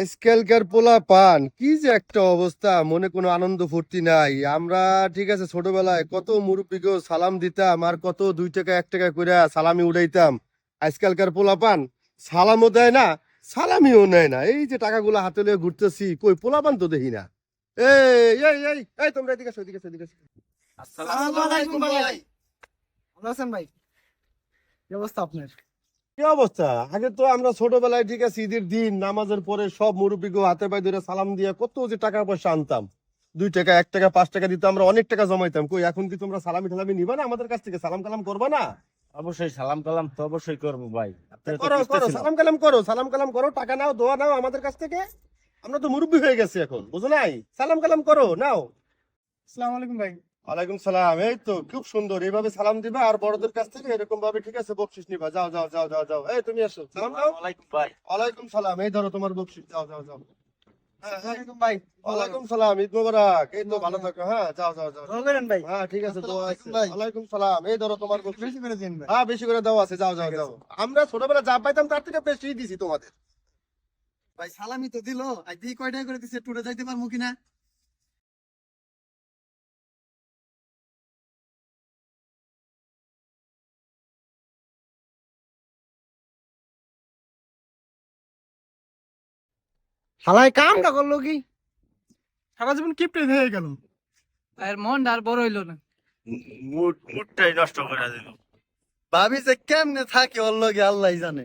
আজকালকার পোলা পান কি যে একটা অবস্থা মনে কোনো আনন্দ ফুর্তি নাই। আমরা ঠিক আছে ছোটবেলায় কত মুরব্বীকেও সালাম দিতাম আর কত দুই টাকা এক টাকা করে সালামি উড়াইতাম। আজকালকার পোলা পান সালামও দেয় না সালামিও নেয় না। এই যে টাকাগুলো হাতে লিয়ে ঘুরতেছি কই পোলা পান তো দেখি না। এই এই এই এই তোমরা এদিকে আসো এদিকে আসো, এদিকে আসো। আসসালামু আলাইকুম ভাই। ভালো আছেন ভাই? কি অবস্থা আপনার? কি অবস্থা? আগে তো আমরা ছোটবেলায় ঠিক আছে ঈদের দিন নামাজের পরে সব মুরব্বীকে হাতে পায়ে ধরে সালাম দিয়ে কত যে টাকা পয়সা আনতাম। দুই টাকা এক টাকা পাঁচ টাকা দিতে আমরা অনেক টাকা জমাইতাম। কই এখন কি তোমরা সালামি টালামি নিবা না আমাদের কাছ থেকে? সালাম কালাম করবা না? অবশ্যই সালাম কালাম তো অবশ্যই করব ভাই। করো করো সালাম কালাম করো সালাম কালাম করো টাকা নাও দোয়া নাও আমাদের কাছ থেকে। আমরা তো মুরব্বী হয়ে গেছি এখন বুঝো নাই? সালাম কালাম করো নাও। আসসালামু আলাইকুম ভাই। ওয়ালাইকুম সালাম এই তো খুব সুন্দর এইভাবে সালাম দিবা আর বড়দের কাছ থেকে এরকম ভাবে ঠিক আছে বকশিস নিবা যাও যাও যাও যাও যাও। এই তুমি সালাম দাও। ওয়ালাইকুম সালাম এই ধরো তোমার বকশিস যাও যাও যাও। হ্যাঁ ওয়ালাইকুম ভাই। ওয়ালাইকুম সালাম ঈদ মোবারক। এই তো ভালো থাকো হ্যাঁ যাও যাও যাও। ভাই। হ্যাঁ ঠিক আছে দোয়া ওয়ালাইকুম সালাম এই ধরো তোমার বেশি করে দিন ভাই। হ্যাঁ বেশি করে দাও আছে যাও যাও যাও। আমরা ছোটবেলা যা পাইতাম তার থেকে বেশি দিছি তোমাদের। ভাই সালামি তো দিলো। আজ দিয়ে কয় টাকা করে দিছে? টুরে যাইতে পারব কিনা? হালাই কামটা করল কি সারা জীবন কিপটে হয়ে গেল। আর মন আর বড় হইল না। মুড মুডটাই নষ্ট করে দিল। ভাবি যে কেমনে থাকে ওর লগে আল্লাহ জানে।